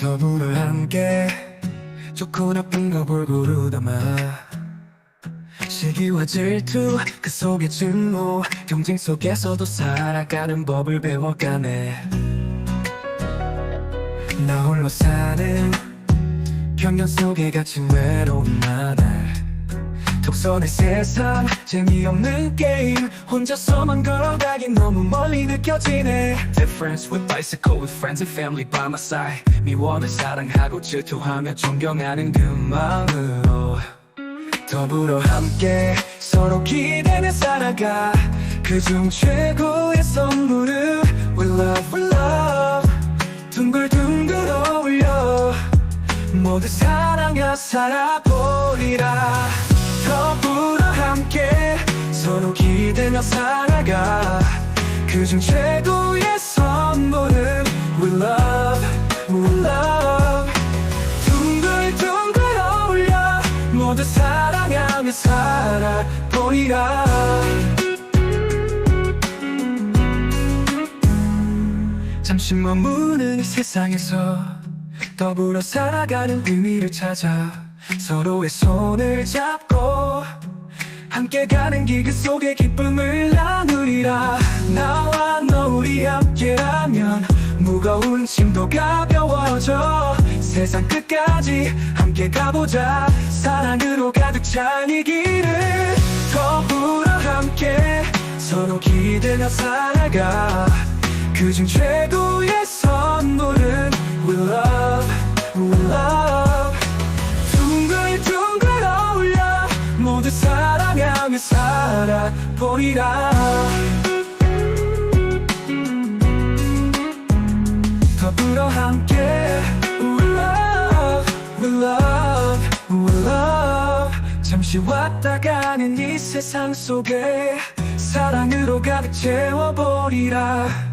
함께 좋고 나쁜 거 골고루 담아 시기와 질투 그 속에 증오 경쟁 속에서도 살아가는 법을 배워가네. 나 홀로 사는 편견 속에 갇힌 나날 독선의 세상 재미없는 게임. 혼자서만 걸어가긴 너무 멀리 느껴지네. Difference with bicycle with friends and family by my side. 미워는 사랑하고 질투하며 존경하는 그 마음으로 더불어 함께 서로 기대며 살아가. 그중 최고의 선물은 We love, we love. 둥글둥글 어울려. 모두 사랑하 살아보리라 더불어 함께 서로 기대며 살아가. 그중 최고의 선물은 We love, we love. 둥글둥글 어울려 모두 사랑하며 살아보리라. 잠시 머무는 이 세상에서 더불어 살아가는 의미를 찾아 서로의 손을 잡고 함께 가는 길그 속에 기쁨을 나누리라. 나와 너 우리 함께라면 무거운 짐도 가벼워져. 세상 끝까지 함께 가보자. 사랑으로 가득 찬 이 길을 더불어 함께 서로 기대며 살아가. 그중 최고 모두 사랑하며 살아보리라. 더불어 함께 We love, we love, we love. 잠시 왔다 가는 이 세상 속에 사랑으로 가득 채워버리라